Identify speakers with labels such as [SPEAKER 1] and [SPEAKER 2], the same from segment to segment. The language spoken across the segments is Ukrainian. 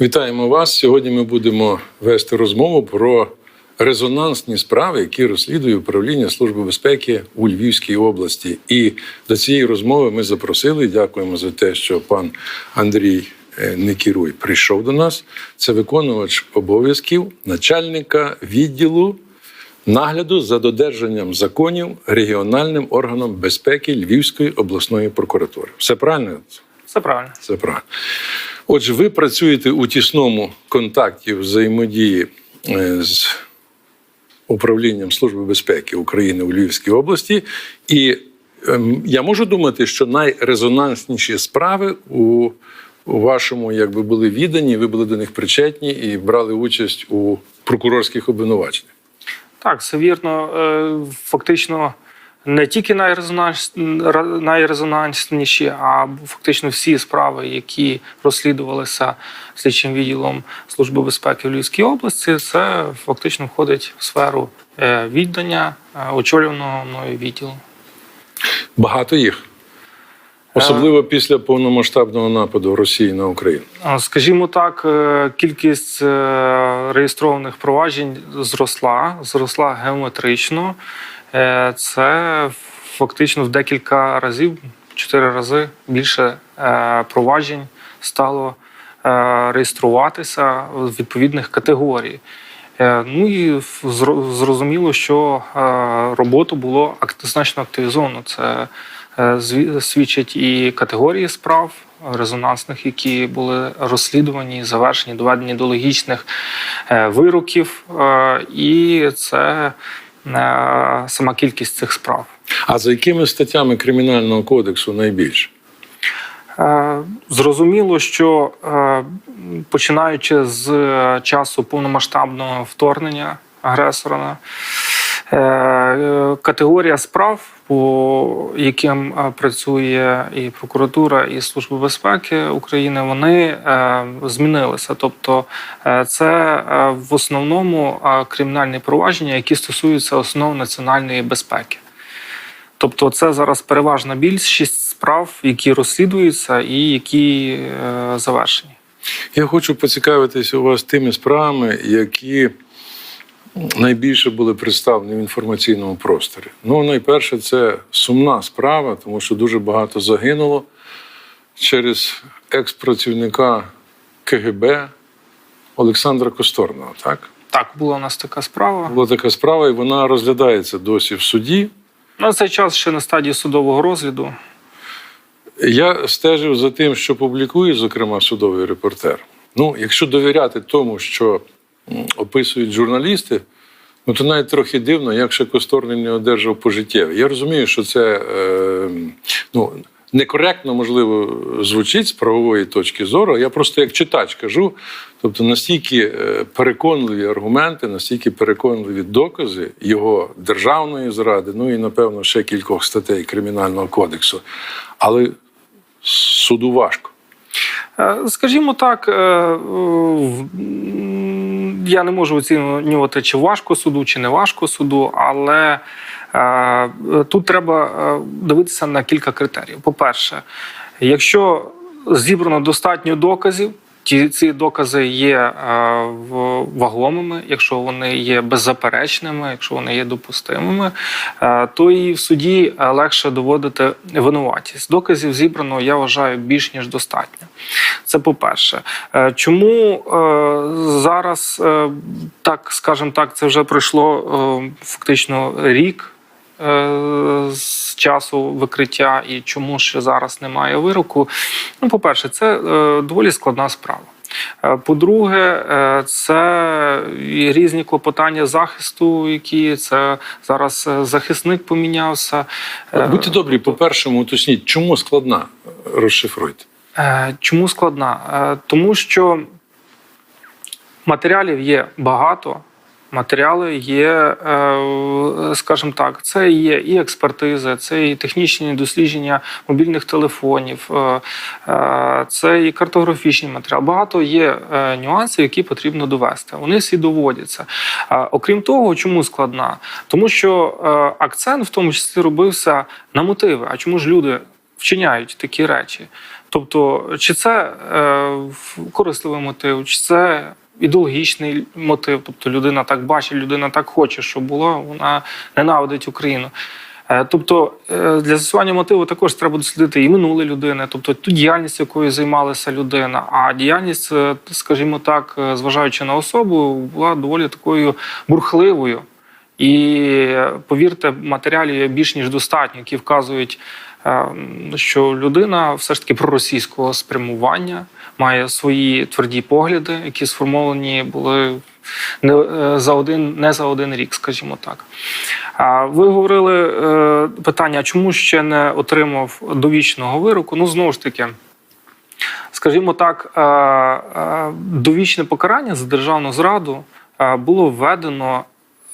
[SPEAKER 1] Вітаємо вас. Сьогодні ми будемо вести розмову про резонансні справи, які розслідує управління Служби безпеки у Львівській області. І до цієї розмови ми запросили. Дякуємо за те, що пан Андрій е, Некіруй прийшов до нас. Це виконувач обов'язків начальника відділу нагляду за додержанням законів регіональним органом безпеки Львівської обласної прокуратури. Все правильно?
[SPEAKER 2] Все правильно.
[SPEAKER 1] Це правильно. Отже, ви працюєте у тісному контакті взаємодії е, з управлінням Служби безпеки України у Львівській області, і ем, я можу думати, що найрезонансніші справи у, вашому, якби були віддані, ви були до них причетні і брали участь у прокурорських обвинуваченнях.
[SPEAKER 2] Так, все вірно. Е, Фактично не тільки найрезонанс... найрезонансніші, а фактично всі справи, які розслідувалися слідчим відділом Служби безпеки в Львівській області, це фактично входить в сферу е, віддання е, очолюваного мною відділу.
[SPEAKER 1] Багато їх. Особливо після повномасштабного нападу Росії на Україну.
[SPEAKER 2] Скажімо так, е, кількість е, реєстрованих проваджень зросла, зросла геометрично. Е, Це фактично в декілька разів, чотири рази більше е, проваджень стало е, реєструватися в відповідних категорій. Ну і зрозуміло, що роботу було значно активізовано. Це свідчать і категорії справ резонансних, які були розслідувані, завершені, доведені до логічних вироків, і це сама кількість цих справ.
[SPEAKER 1] А за якими статтями Кримінального кодексу найбільше?
[SPEAKER 2] Е, Зрозуміло, що е, починаючи з е, часу повномасштабного вторгнення агресора, е, е, категорія справ, по яким е, працює і прокуратура, і Служба безпеки України, вони е, змінилися. Тобто, е, це е, в основному е, кримінальні провадження, які стосуються основ національної безпеки. Тобто, це зараз переважна більшість справ, які розслідуються і які е, завершені.
[SPEAKER 1] Я хочу поцікавитися у вас тими справами, які найбільше були представлені в інформаційному просторі. Ну, найперше, це сумна справа, тому що дуже багато загинуло через експрацівника КГБ Олександра Косторного. Так?
[SPEAKER 2] Так, була у нас така справа.
[SPEAKER 1] Була така справа, і вона розглядається досі в суді.
[SPEAKER 2] На цей час ще на стадії судового розгляду.
[SPEAKER 1] Я стежив за тим, що публікує, зокрема, судовий репортер. Ну, якщо довіряти тому, що описують журналісти, ну то навіть трохи дивно, як ще Косторний не одержав пожиттєво. Я розумію, що це е, ну, некоректно, можливо, звучить з правової точки зору. Я просто як читач кажу. Тобто, настільки е, переконливі аргументи, настільки переконливі докази його державної зради, ну і напевно ще кількох статей Кримінального кодексу. Але суду важко.
[SPEAKER 2] Е, Скажімо так, е, я не можу оцінювати, чи важко суду, чи не важко суду, але е, тут треба е, дивитися на кілька критеріїв. По-перше, якщо зібрано достатньо доказів, ті ці докази є е, вагомими, якщо вони є беззаперечними, якщо вони є допустимими, е, то і в суді е, легше доводити винуватість. Доказів зібрано, я вважаю, більш ніж достатньо. Це по-перше. Чому зараз так, скажімо так, це вже пройшло фактично рік. Е, З часу викриття і чому ще зараз немає вироку. Ну, по-перше, це е, доволі складна справа. Е, По-друге, це різні клопотання захисту, які це зараз захисник помінявся.
[SPEAKER 1] Будьте добрі, по-першому, уточніть, чому складна? Розшифруйте.
[SPEAKER 2] Чому складна? Тому що матеріалів є багато. Матеріали є, е, скажімо так, це є і експертизи, це і технічні дослідження мобільних телефонів, е, е, це і картографічні матеріали. Багато є нюансів, які потрібно довести. Вони всі доводяться. Окрім того, чому складна? Тому що акцент в тому числі робився на мотиви. А чому ж люди вчиняють такі речі? Тобто, чи це корисливий мотив, чи це ідеологічний мотив. Тобто людина так бачить, людина так хоче, щоб було, вона ненавидить Україну. Е, Тобто е, для з'ясування мотиву також треба дослідити і минуле людини, тобто ту діяльність, якою займалася людина. А діяльність, е, скажімо так, зважаючи на особу, була доволі такою бурхливою. І повірте, матеріалів є більш ніж достатньо, які вказують, що людина все ж таки проросійського спрямування має свої тверді погляди, які сформовані були не е, за один, не за один рік, скажімо так. Ви говорили е, питання, чому ще не отримав довічного вироку? Ну, знову ж таки, скажімо так, е, довічне покарання за державну зраду було введено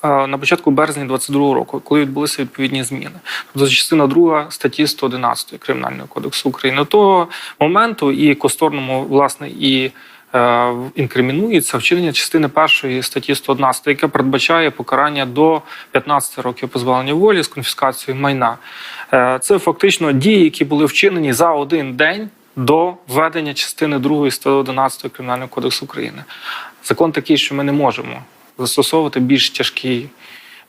[SPEAKER 2] на початку березня 22 року, коли відбулися відповідні зміни. Тобто частина 2 статті 111 Кримінального кодексу України. До того моменту і Косторному, власне, і е, інкримінується вчинення частини першої статті 111, яка передбачає покарання до 15 років позбавлення волі з конфіскацією майна. Е, Це фактично дії, які були вчинені за один день до введення частини 2 111 Кримінального кодексу України. Закон такий, що ми не можемо застосовувати більш тяжкі,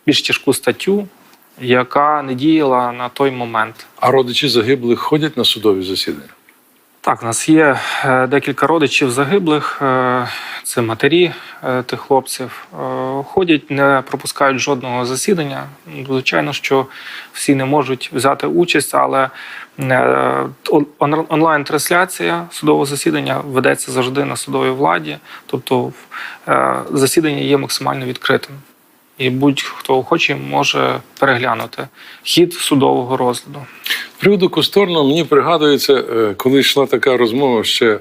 [SPEAKER 2] більш тяжку статтю, яка не діяла на той момент.
[SPEAKER 1] А родичі загиблих ходять на судові засідання?
[SPEAKER 2] Так, у нас є е, декілька родичів загиблих. е, Це матері тих хлопців. Е, Ходять, не пропускають жодного засідання. Звичайно, що всі не можуть взяти участь, але е, онлайн-трансляція судового засідання ведеться завжди на судовій владі. Тобто е, засідання є максимально відкритим. І будь-хто охочий може переглянути хід судового розгляду.
[SPEAKER 1] З приводу Косторного мені пригадується, е, коли йшла така розмова ще е,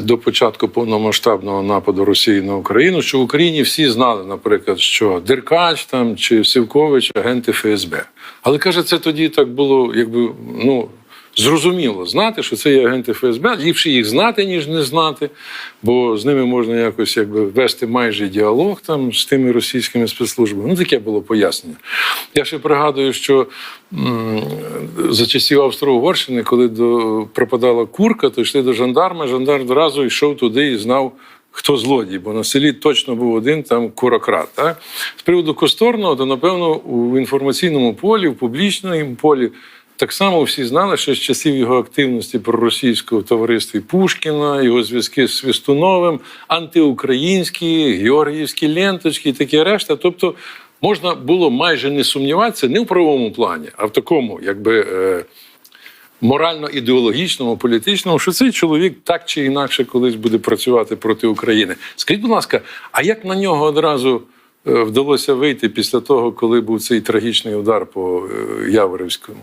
[SPEAKER 1] до початку повномасштабного нападу Росії на Україну, що в Україні всі знали, наприклад, що Деркач там чи Сивкович агенти ФСБ. Але каже, це тоді так було, якби ну. Зрозуміло знати, що це є агенти ФСБ. Ліпше їх знати, ніж не знати, бо з ними можна якось якби вести майже діалог там з тими російськими спецслужбами. Ну, таке було пояснення. Я ще пригадую, що за часів Австро-Угорщини, коли до, пропадала курка, то йшли до жандарма. Жандарм одразу йшов туди і знав, хто злодій, бо на селі точно був один там курократ. Так? З приводу Косторного, то напевно у інформаційному полі, в публічному полі. Так само всі знали, що з часів його активності проросійського товаристві Пушкіна, його зв'язки з Свистуновим, антиукраїнські, георгіївські ленточки і таке решта. Тобто можна було майже не сумніватися не в правовому плані, а в такому, якби. Е- Морально-ідеологічному, політичному, що цей чоловік так чи інакше колись буде працювати проти України. Скажіть, будь ласка, а як на нього одразу е, вдалося вийти після того, коли був цей трагічний удар по е, Яворівському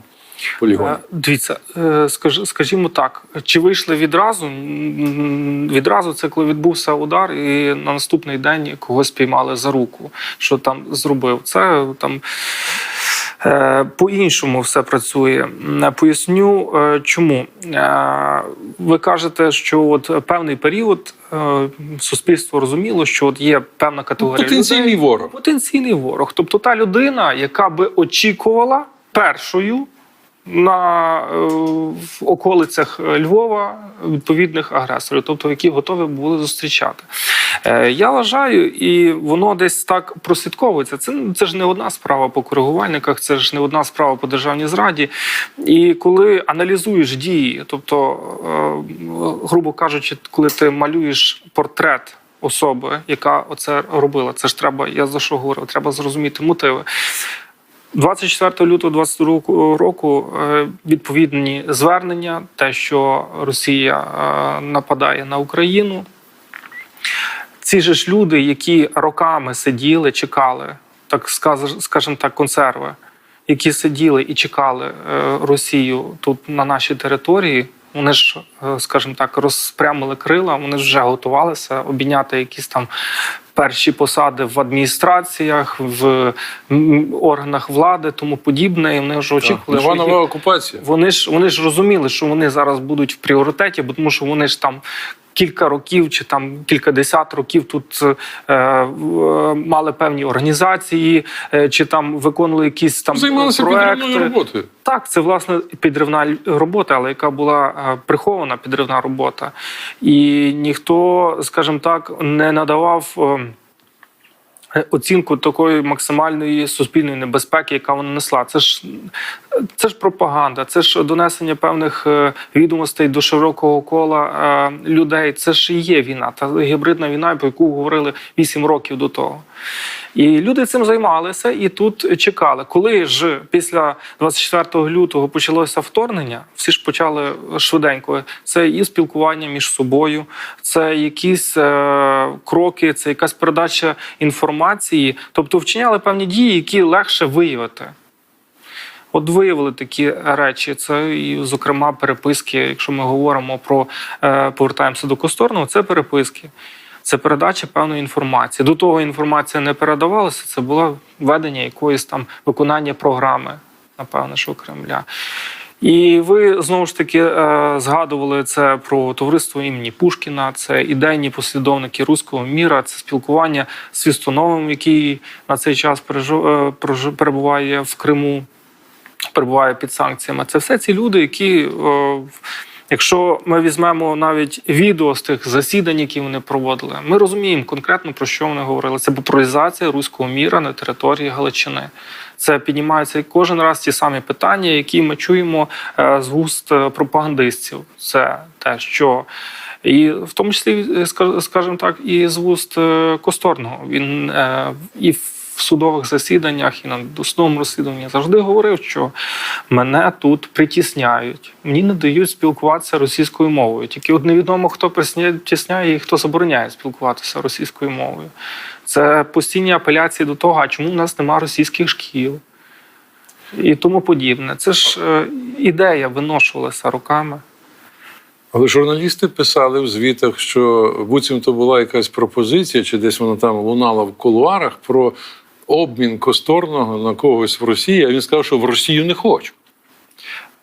[SPEAKER 1] полігону?
[SPEAKER 2] Е, Дивіться, е, скажімо так, чи вийшли відразу? Відразу це коли відбувся удар, і на наступний день когось піймали за руку, що там зробив. Це там. е, По-іншому все працює. Поясню, чому. Ви кажете, що от певний період суспільство розуміло, що от є певна категорія
[SPEAKER 1] Потенційний
[SPEAKER 2] людей,
[SPEAKER 1] ворог.
[SPEAKER 2] потенційний ворог. Тобто та людина, яка би очікувала першою на е, в околицях Львова відповідних агресорів, тобто які готові були зустрічати. Е, Я вважаю, і воно десь так прослідковується. Це, це ж не одна справа по коригувальниках, це ж не одна справа по державній зраді. І коли аналізуєш дії, тобто, е, грубо кажучи, коли ти малюєш портрет. Особи, яка оце робила, це ж треба. Я за що говорю? Треба зрозуміти мотиви. 24 лютого 2022 року е, відповідні звернення, те, що Росія е, нападає на Україну. Ці ж люди, які роками сиділи, чекали, так скажімо так, консерви, які сиділи і чекали е, Росію тут на нашій території. Вони ж, е, скажімо так, розпрямили крила, вони ж вже готувалися обійняти якісь там перші посади в адміністраціях, в органах влади, тому подібне. І вони вже очікували,
[SPEAKER 1] Нова
[SPEAKER 2] їх-
[SPEAKER 1] нова окупація.
[SPEAKER 2] вони ж вони ж розуміли, що вони зараз будуть в пріоритеті, бо тому що вони ж там. Кілька років чи там кількадесят років тут е, е, мали певні організації, е, чи там виконували якісь там
[SPEAKER 1] Займалися підривною роботою.
[SPEAKER 2] Так, це власне підривна робота, але яка була е, прихована підривна робота. І ніхто, скажімо так, не надавав. Оцінку такої максимальної суспільної небезпеки, яка вона несла, це ж це ж пропаганда, це ж донесення певних е, відомостей до широкого кола е, людей. Це ж і є війна, та гібридна війна, про яку говорили 8 років до того. І люди цим займалися і тут чекали. Коли ж після 24 лютого почалося вторгнення, всі ж почали швиденько. Це і спілкування між собою, це якісь е, кроки, це якась передача інформації, тобто вчиняли певні дії, які легше виявити. От виявили такі речі. Це і, зокрема, переписки. Якщо ми говоримо про е, повертаємося до косторного, це переписки. Це передача певної інформації. До того інформація не передавалася, це було ведення якоїсь там виконання програми, напевно, що Кремля. І ви знову ж таки е, згадували це про товариство імені Пушкіна, це ідейні послідовники руського міра, це спілкування з Свістуновим, який на цей час е, перебуває в Криму перебуває під санкціями. Це все ці люди, які, о, якщо ми візьмемо навіть відео з тих засідань, які вони проводили, ми розуміємо конкретно про що вони говорили. Це популяризація руського міра на території Галичини. Це піднімаються кожен раз ті самі питання, які ми чуємо е, з вуст е, пропагандистів. Це те, що і в тому числі, е, ска- скажімо так, і з вуст Косторного. Він і в судових засіданнях, і на досудовому розслідуванні завжди говорив, що мене тут притісняють, мені не дають спілкуватися російською мовою. Тільки от невідомо, хто притісняє і хто забороняє спілкуватися російською мовою. Це постійні апеляції до того, а чому в нас немає російських шкіл і тому подібне. Це ж е, ідея виношувалася роками.
[SPEAKER 1] Але журналісти писали в звітах, що буцімто була якась пропозиція, чи десь вона там лунала в кулуарах про обмін косторного на когось в Росії. А він сказав, що в Росію не хочу.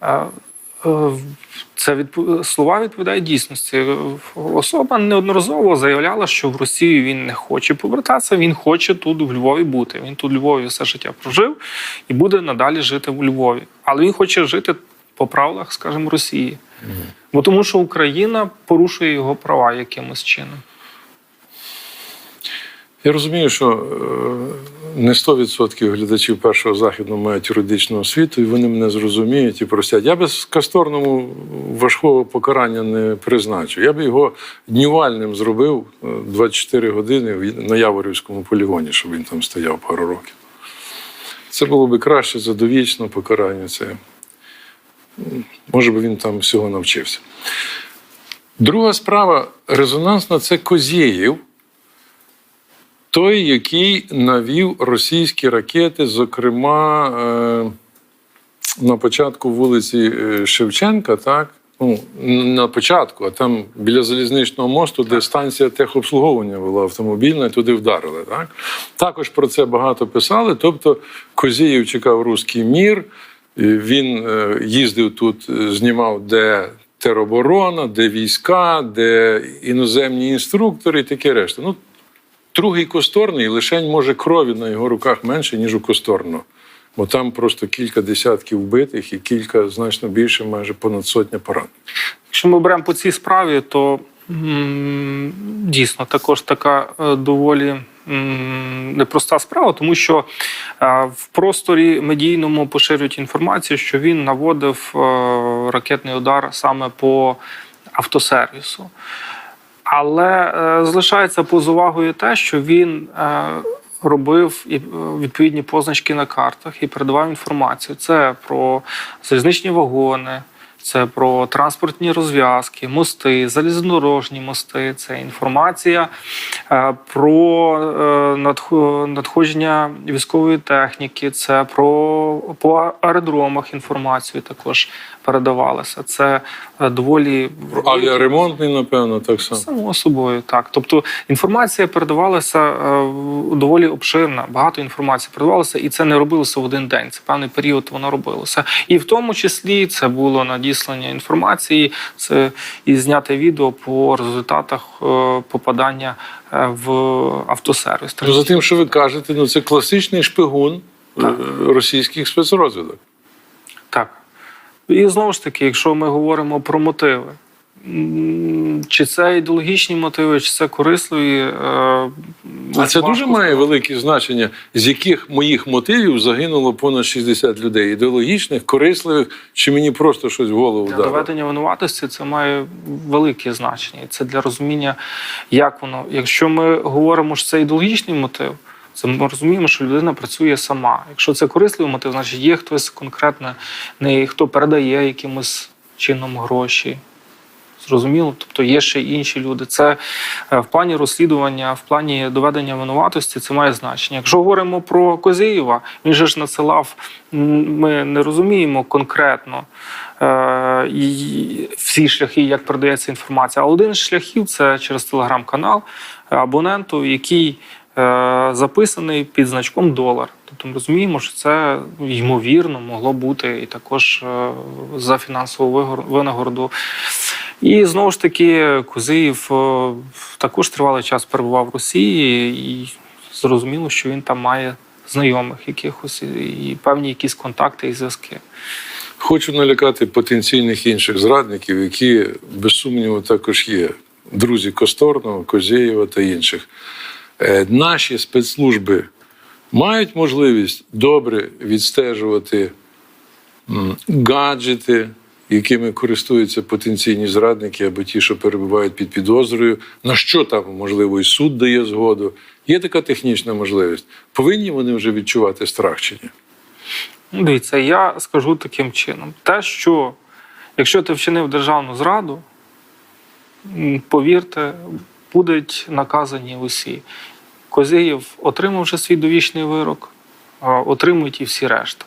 [SPEAKER 2] Е, Це відпо- слова відповідають дійсності. Особа неодноразово заявляла, що в Росію він не хоче повертатися. Він хоче тут в Львові бути. Він тут в Львові все життя прожив і буде надалі жити в Львові. Але він хоче жити по правилах, скажімо, Росії. Бо тому, що Україна порушує його права якимось чином.
[SPEAKER 1] Я розумію, що е, не 100% глядачів першого західного мають юридичну освіту, і вони мене зрозуміють і простять. Я без касторному важкого покарання не призначу. Я би його днювальним зробив е, 24 години на Яворівському полігоні, щоб він там стояв пару років. Це було би краще за довічне покарання. Це може би він там всього навчився. Друга справа резонансна це Козєєв той, який навів російські ракети, зокрема е, на початку вулиці е, Шевченка, так? Ну, на початку, а там біля залізничного мосту, де станція техобслуговування була автомобільна, і туди вдарили. Так? Також про це багато писали. Тобто Козіїв чекав руський мір, він е, їздив тут, е, знімав, де тероборона, де війська, де іноземні інструктори і таке решта. Ну, Другий косторний лишень може крові на його руках менше, ніж у косторного. Бо там просто кілька десятків вбитих і кілька значно більше, майже понад сотня поранених.
[SPEAKER 2] Якщо ми беремо по цій справі, то дійсно також така е, доволі непроста справа, тому що е, в просторі медійному поширюють інформацію, що він наводив е, ракетний удар саме по автосервісу. Але е, залишається поза увагою те, що він е, робив і, е, відповідні позначки на картах і передавав інформацію. Це про залізничні вагони, це про транспортні розв'язки, мости, залізнодорожні мости, це інформація е, про е, надходження військової техніки, це про по аеродромах інформацію також передавалася. Це е, доволі
[SPEAKER 1] Авіаремонтний, напевно, так само.
[SPEAKER 2] Само собою, так. Тобто інформація передавалася доволі обширна, багато інформації передавалося, і це не робилося в один день. Це певний період воно робилося. І в тому числі це було надіслання інформації, це і зняти відео по результатах е, попадання е, в автосервіс.
[SPEAKER 1] Ну, за тим, що ви кажете, ну це класичний шпигун так. російських спецрозвідок.
[SPEAKER 2] Так. І знову ж таки, якщо ми говоримо про мотиви, чи це ідеологічні мотиви, чи це корисливі. е,
[SPEAKER 1] А це дуже має велике значення, з яких моїх мотивів загинуло понад 60 людей. Ідеологічних, корисливих, чи мені просто щось в голову
[SPEAKER 2] Для
[SPEAKER 1] вдарило.
[SPEAKER 2] доведення винуватості це має велике значення. Це для розуміння, як воно. Якщо ми говоримо, що це ідеологічний мотив, це ми розуміємо, що людина працює сама. Якщо це корисливий мотив, значить є хтось конкретно, не хто передає якимось чином гроші. Зрозуміло, тобто є ще інші люди. Це е, в плані розслідування, в плані доведення винуватості це має значення. Якщо говоримо про Козєєва, він же ж надсилав, ми не розуміємо конкретно е, всі шляхи, як передається інформація. А один з шляхів це через телеграм-канал абоненту, який е, записаний під значком долар. Тобто ми розуміємо, що це ймовірно могло бути і також е, за фінансову винагороду. І знову ж таки, Кузиїв е, також тривалий час перебував в Росії, і зрозуміло, що він там має знайомих якихось і- певні якісь контакти і зв'язки.
[SPEAKER 1] Хочу налякати потенційних інших зрадників, які без сумніву також є. Друзі Косторного, Козєєва та інших. Е, Наші спецслужби мають можливість добре відстежувати гаджети, якими користуються потенційні зрадники або ті, що перебувають під підозрою, на що там, можливо, і суд дає згоду. Є така технічна можливість. Повинні вони вже відчувати страх чи ні?
[SPEAKER 2] Ну, Дивіться, я скажу таким чином: те, що якщо ти вчинив державну зраду, повірте, будуть наказані усі. Козиєв отримав вже свій довічний вирок, отримують і всі решта.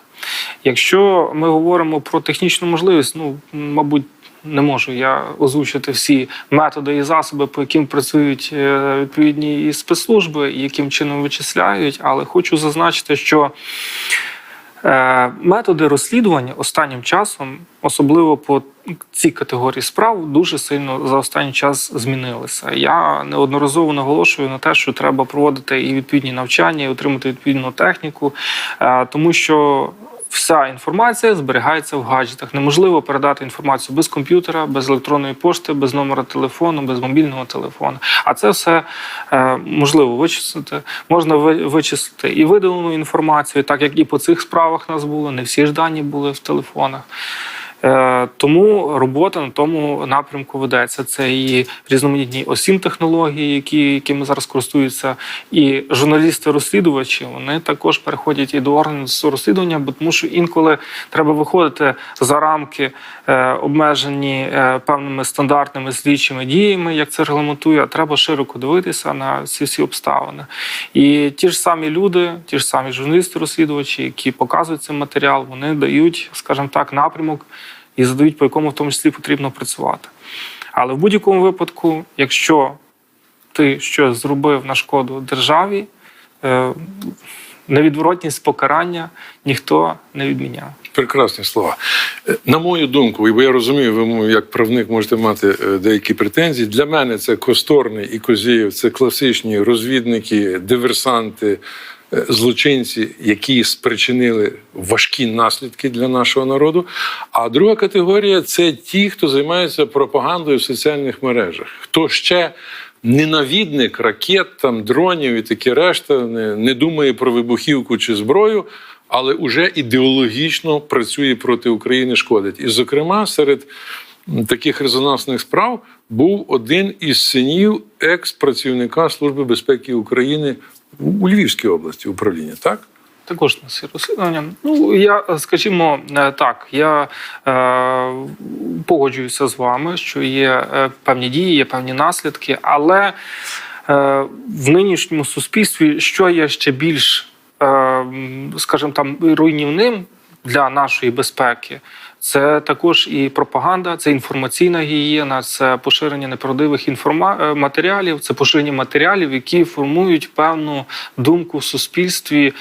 [SPEAKER 2] Якщо ми говоримо про технічну можливість, ну, мабуть, не можу я озвучити всі методи і засоби, по яким працюють е, відповідні спецслужби, і яким чином вичисляють, але хочу зазначити, що Е, Методи розслідування останнім часом, особливо по цій категорії справ, дуже сильно за останній час змінилися. Я неодноразово наголошую на те, що треба проводити і відповідні навчання, і отримати відповідну техніку, е, тому що. Вся інформація зберігається в гаджетах. Неможливо передати інформацію без комп'ютера, без електронної пошти, без номера телефону, без мобільного телефону. А це все е, можливо вичислити. Можна вичистити і видалену інформацію, так як і по цих справах нас було. Не всі ж дані були в телефонах. Е, Тому робота на тому напрямку ведеться. Це і різноманітні осім технології, які, якими зараз користуються, і журналісти-розслідувачі. Вони також переходять і до органів розслідування, бо тому що інколи треба виходити за рамки, е, обмежені е, певними стандартними слідчими діями, як це регламентує. а Треба широко дивитися на ці всі обставини. І ті ж самі люди, ті ж самі журналісти-розслідувачі, які показують цей матеріал, вони дають, скажімо так, напрямок і задають, по якому в тому числі потрібно працювати. Але в будь-якому випадку, якщо ти щось зробив на шкоду державі, е, невідворотність покарання ніхто не відміняв.
[SPEAKER 1] Прекрасні слова. Е, На мою думку, бо я розумію, ви як правник можете мати е, деякі претензії. Для мене це Косторний і Козєєв, це класичні розвідники, диверсанти, злочинці, які спричинили важкі наслідки для нашого народу. А друга категорія це ті, хто займається пропагандою в соціальних мережах. Хто ще ненавідник ракет, там, дронів і таке решта, не, не думає про вибухівку чи зброю, але уже ідеологічно працює проти України, шкодить. І, зокрема, серед таких резонансних справ був один із синів екс-працівника Служби безпеки України у Львівській області управління, так?
[SPEAKER 2] Також на розслідування. Ну я е, скажімо е, так, я е, погоджуюся з вами, що є е, певні дії, є певні наслідки, але е, в нинішньому суспільстві що є ще більш, е, скажімо там, руйнівним для нашої безпеки. Це також і пропаганда, це інформаційна гігієна, це поширення неправдивих інформа... е, матеріалів, це поширення матеріалів, які формують певну думку в суспільстві,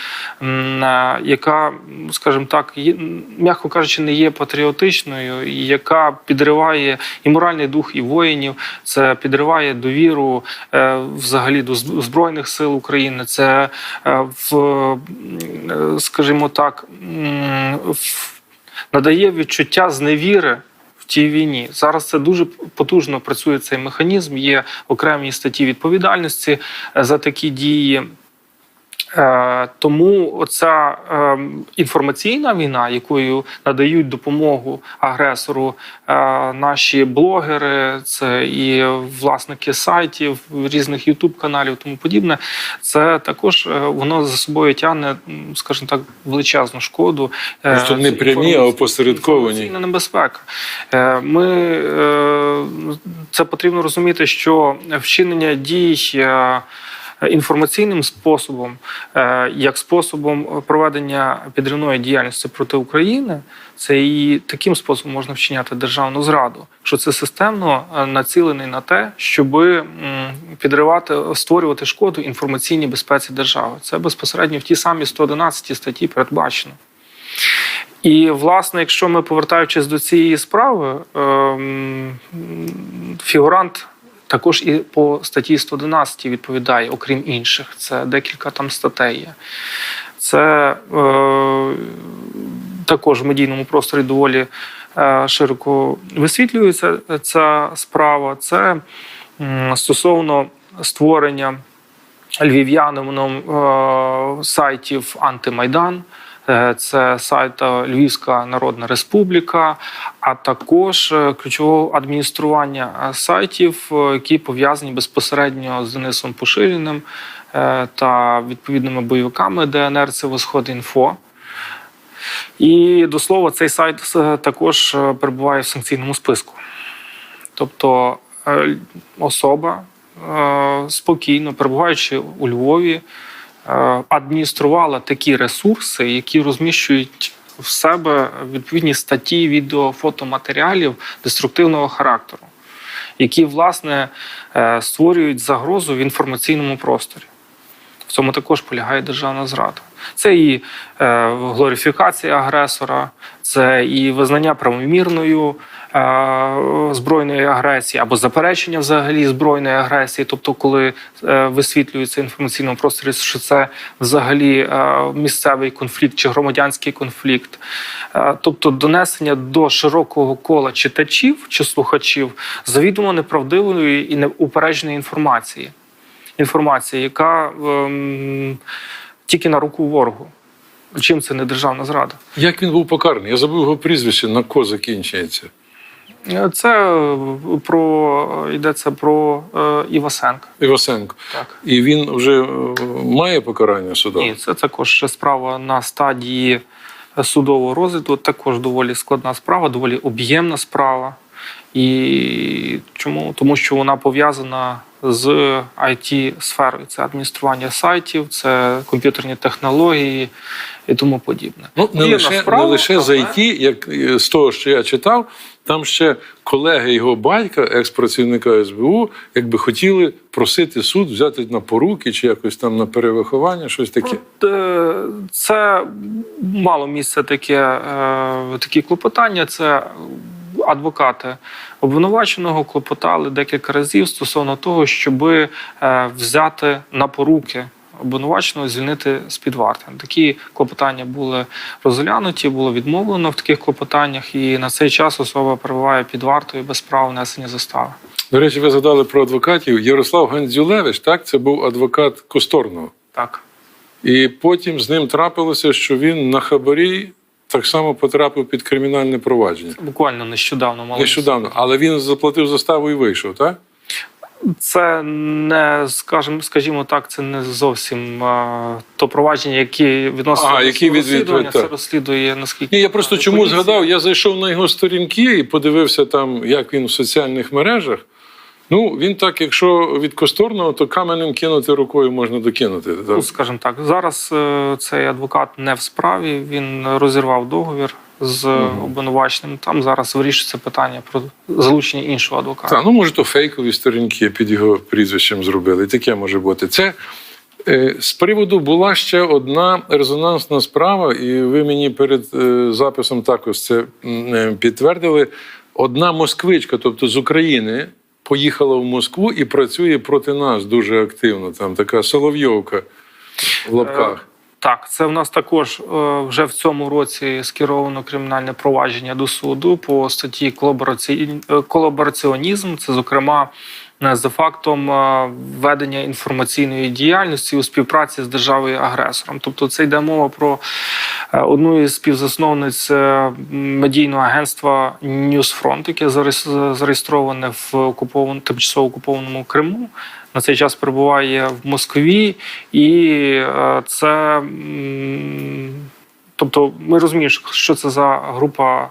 [SPEAKER 2] яка, скажімо так, м'яко кажучи, не є патріотичною, яка підриває і моральний дух і воїнів, це підриває довіру е, взагалі до збройних сил України. Це е, в, скажімо так, в надає відчуття зневіри в тій війні. Зараз це дуже потужно працює цей механізм. Є окремі статті відповідальності е, за такі дії. Е, Тому оця е, інформаційна війна, якою надають допомогу агресору е, наші блогери, це і власники сайтів, різних ютуб каналів, тому подібне, це також е, воно за собою тягне, скажімо так, величезну шкоду.
[SPEAKER 1] Просто не прямі, а опосередковані.
[SPEAKER 2] небезпека. Ми це потрібно розуміти, що вчинення дій. Е, Інформаційним способом, е, як способом проведення підривної діяльності проти України, це і таким способом можна вчиняти державну зраду, що це системно е, націлений на те, щоб підривати, створювати шкоду інформаційній безпеці держави. Це безпосередньо в тій самій 111 статті передбачено. І, власне, якщо ми повертаючись до цієї справи, ем, фігурант також і по статті 111 відповідає, окрім інших. Це декілька там статей. Це е, також в медійному просторі доволі е, широко висвітлюється ця справа. Це м, стосовно створення львів'янином е, сайтів Антимайдан. Е, Це сайт е, Львівська Народна Республіка, а також е, ключового адміністрування сайтів, які пов'язані безпосередньо з Денисом Поширіним та відповідними бойовиками ДНР це Восходінфо. І до слова, цей сайт також перебуває в санкційному списку. Тобто особа спокійно, перебуваючи у Львові, адмініструвала такі ресурси, які розміщують в себе відповідні статті відео, фотоматеріалів деструктивного характеру, які власне е, створюють загрозу в інформаційному просторі. В цьому також полягає державна зрада. Це і е, глорифікація агресора, це і визнання правомірною е, збройної агресії або заперечення взагалі збройної агресії. Тобто, коли е, висвітлюється в інформаційному просторі, що це взагалі е, місцевий конфлікт чи громадянський конфлікт, Е, тобто донесення до широкого кола читачів чи слухачів завідомо неправдивої і неупередженої інформації інформація, яка ем, тільки на руку ворогу. Чим це не державна зрада?
[SPEAKER 1] Як він був покараний? Я забув його прізвище, на ко закінчується.
[SPEAKER 2] Це е, про йдеться про е, Івасенка.
[SPEAKER 1] Івасенко.
[SPEAKER 2] Так.
[SPEAKER 1] І він вже е, має покарання суда?
[SPEAKER 2] Ні, це також ще справа на стадії судового розгляду. Також доволі складна справа, доволі об'ємна справа. І чому? Тому що вона пов'язана з it сферою Це адміністрування сайтів, це комп'ютерні технології і тому подібне.
[SPEAKER 1] Ну, не лише,
[SPEAKER 2] справа,
[SPEAKER 1] не лише з
[SPEAKER 2] але-
[SPEAKER 1] IT, як з того, що я читав, там ще колеги його батька, екс-працівника СБУ, якби хотіли просити суд взяти на поруки чи якось там на перевиховання, щось таке.
[SPEAKER 2] Е, Це мало місце таке, е, такі клопотання. Це адвокати обвинуваченого клопотали декілька разів стосовно того, щоб е, взяти на поруки. Обвинуваченого звільнити з під варти. Такі клопотання були розглянуті, було відмовлено в таких клопотаннях, і на цей час особа перебуває під вартою без права внесення застави.
[SPEAKER 1] До речі, ви згадали про адвокатів. Ярослав Гандзюлевич, так, це був адвокат Косторного.
[SPEAKER 2] Так.
[SPEAKER 1] І потім з ним трапилося, що він на хабарі так само потрапив під кримінальне провадження.
[SPEAKER 2] Буквально нещодавно мало
[SPEAKER 1] Нещодавно, але він заплатив заставу і вийшов, так?
[SPEAKER 2] Це не скажімо, скажімо так, це не зовсім е, то провадження, яке відносно
[SPEAKER 1] А, які
[SPEAKER 2] розслідування. Це розслідує наскільки
[SPEAKER 1] Ні, я просто чому
[SPEAKER 2] поліція.
[SPEAKER 1] згадав, я зайшов на його сторінки і подивився там, як він в соціальних мережах. Ну, він так, якщо від косторного, то каменем кинути рукою можна докинути.
[SPEAKER 2] Ну, скажімо так, зараз е, цей адвокат не в справі. Він розірвав договір з обвинуваченим. Там зараз вирішується питання про залучення іншого адвоката.
[SPEAKER 1] Так, ну може, то фейкові сторінки під його прізвищем зробили. Таке може бути. Це е, з приводу була ще одна резонансна справа, і ви мені перед е, записом також це е, підтвердили. Одна москвичка, тобто з України, поїхала в Москву і працює проти нас дуже активно. Там така Соловйовка в лапках.
[SPEAKER 2] Так, це в нас також е, вже в цьому році скеровано кримінальне провадження до суду по статті е, колабораціонізм. Це, зокрема, е, за фактом е, ведення інформаційної діяльності у співпраці з державою агресором. Тобто, це йде мова про е, одну із співзасновниць е, медійного агентства Ньюсфронт, яке зареєстроване в окупованому тимчасово окупованому Криму на цей час перебуває в Москві, і е, це тобто ми розуміємо, що це за група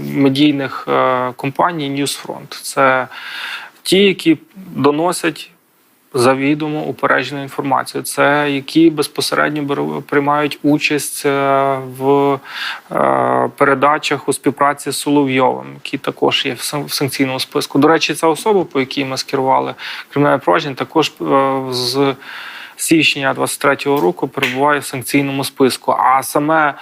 [SPEAKER 2] медійних е, компаній Newsfront. Це ті, які доносять. Завідомо упереджену інформацію. Це які безпосередньо приймають участь е, в е, передачах у співпраці з Соловйовим, який також є в сан- санкційному списку. До речі, ця особа, по якій ми скерували кримінальне провадження, також е, з січня 23-го року перебуває в санкційному списку. А саме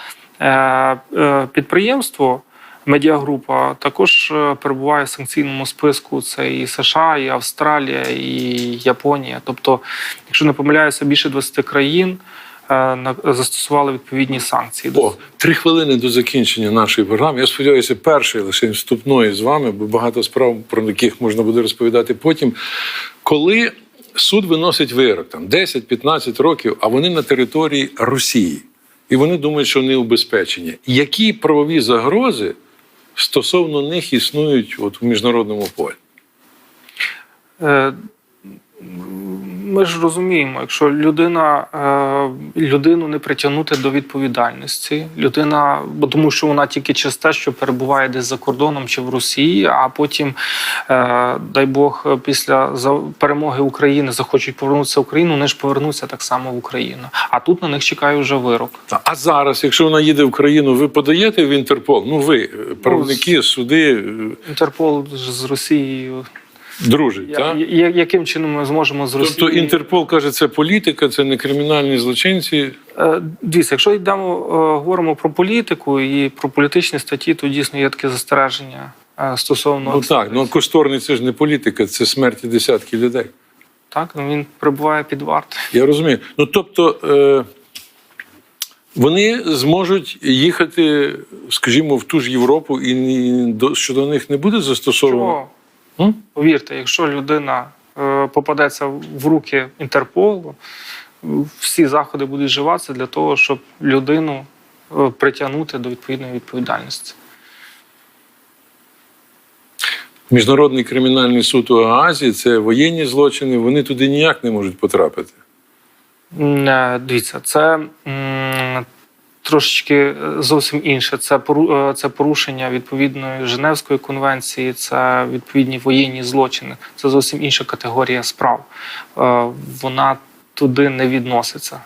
[SPEAKER 2] підприємство. Медіагрупа також е, перебуває в санкційному списку. Це і США, і Австралія, і Японія. Тобто, якщо не помиляюся, більше 20 країн е, застосували відповідні санкції.
[SPEAKER 1] О, три хвилини до закінчення нашої програми. Я сподіваюся, перший лише вступної з вами, бо багато справ, про яких можна буде розповідати потім. Коли суд виносить вирок там 10-15 років, а вони на території Росії, і вони думають, що вони убезпечені. Які правові загрози стосовно них існують от в міжнародному полі?
[SPEAKER 2] Ми ж розуміємо, якщо людина е, людину не притягнути до відповідальності, людина, бо тому що вона тільки через те, що перебуває десь за кордоном чи в Росії, а потім, е, дай Бог, після перемоги України захочуть повернутися в Україну, вони ж повернуться так само в Україну. А тут на них чекає вже вирок.
[SPEAKER 1] А зараз, якщо вона їде в країну, ви подаєте в Інтерпол? Ну ви, е, правники, суди, е,
[SPEAKER 2] Інтерпол з Росією.
[SPEAKER 1] Дружать,
[SPEAKER 2] Я-
[SPEAKER 1] так?
[SPEAKER 2] я- яким чином ми зможемо з Росією?
[SPEAKER 1] Тобто Інтерпол каже, це політика, це не кримінальні злочинці.
[SPEAKER 2] Е, Дивіться, якщо йдемо, е, говоримо про політику і про політичні статті, то дійсно є таке застереження е, стосовно
[SPEAKER 1] Ну так, ну кошторний це ж не політика, це смерті десятків людей.
[SPEAKER 2] так, ну, він перебуває під вартою.
[SPEAKER 1] Я розумію. Ну тобто е, вони зможуть їхати, скажімо, в ту ж Європу, і що до них не буде застосовано.
[SPEAKER 2] Чого? Повірте, якщо людина е, попадеться в руки Інтерполу, всі заходи будуть вживатися для того, щоб людину е, притягнути до відповідної відповідальності.
[SPEAKER 1] Міжнародний кримінальний суд у Гаазі це воєнні злочини, вони туди ніяк не можуть потрапити.
[SPEAKER 2] Е, Дивіться, це трошечки е, зовсім інше. Це е, це порушення відповідної Женевської конвенції, це відповідні воєнні злочини. Це зовсім інша категорія справ. Е, Вона туди не відноситься.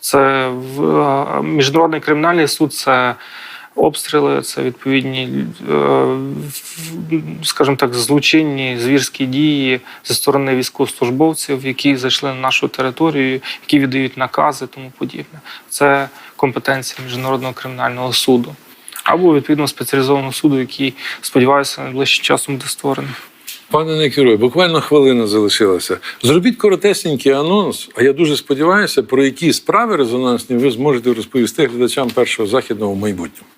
[SPEAKER 2] Це в- міжнародний кримінальний суд це. Обстріли це відповідні, е, скажімо так, злочинні звірські дії зі сторони військовослужбовців, які зайшли на нашу територію, які віддають накази, тому подібне. Це компетенція міжнародного кримінального суду або відповідно спеціалізованого суду, який сподіваюся найближчим часом буде створений.
[SPEAKER 1] Пане Некерой, буквально хвилина залишилася. Зробіть коротесенький анонс, а я дуже сподіваюся, про які справи резонансні ви зможете розповісти глядачам першого західного в майбутньому.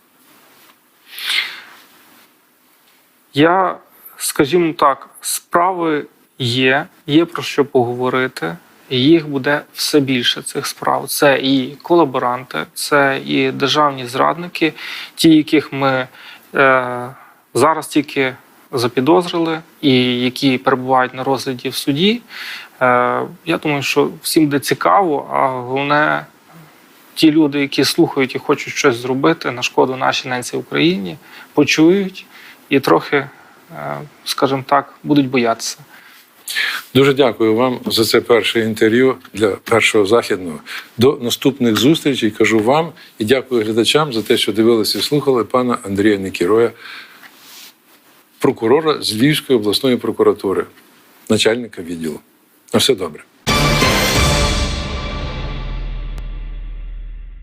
[SPEAKER 2] Я, скажімо так, справи є, є про що поговорити. Їх буде все більше цих справ. Це і колаборанти, це і державні зрадники, ті, яких ми е, зараз тільки запідозрили і які перебувають на розгляді в суді. Е, Я думаю, що всім буде цікаво, а головне, ті люди, які слухають і хочуть щось зробити на шкоду нашій ненці Україні, почують і трохи, е, скажімо так, будуть боятися.
[SPEAKER 1] Дуже дякую вам за це перше інтерв'ю для першого західного. До наступних зустрічей кажу вам і дякую глядачам за те, що дивилися і слухали пана Андрія Нікіроя, прокурора з Львівської обласної прокуратури, начальника відділу. На все добре.